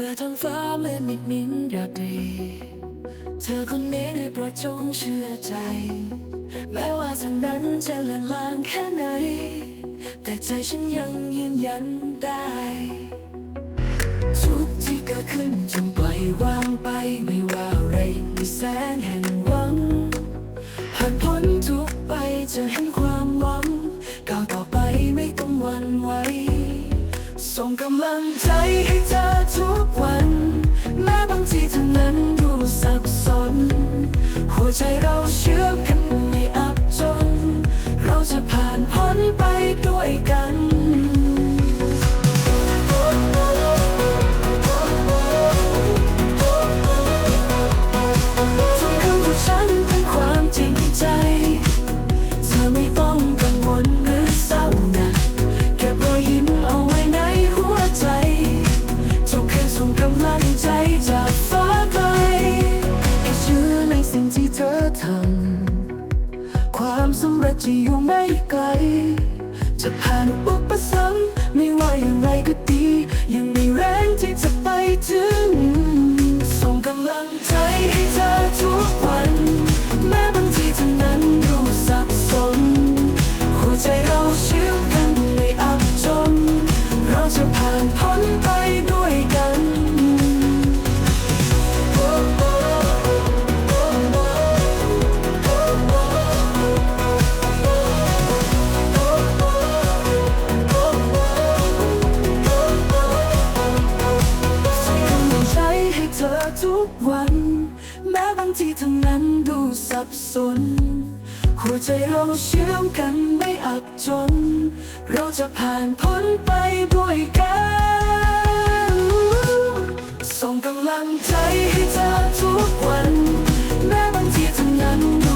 มื่อท้องฟ้าเมื่อมิดมินราตรี เธอคนนี้ได้โปรดจงเชื่อใจ แม้ว่าทางนั้นจะเลือนลางแค่ไหน แต่ใจฉันยังยืนยันได้ทุกที่เกิดขึ้นจงปล่อยวางไปไม่ว่าอะไรมีแสนแห่งหวังผ่านพ้นทุกไปจะเห็นความหวังก้าวต่อไปไม่ต้องหวั่นไหวส่งกำลังใจให้เธอ ใจเราเชื่อกันไม่อับจน เราจะผ่านพ้นไปด้วยกันำเราจจะอยู่ไม่ไกล จะผ่านอุปสรรคไม่ว่าอย่างไรก็ดี เธอทุกวัน แม้บางทีทั้งนั้นดูสับสน หัวใจเราเชื่อมกันไม่อับจน เราจะผ่านพ้นไปด้วยกันส่งกำลังใจให้เธอทุกวัน แม้บางทีทั้งนั้น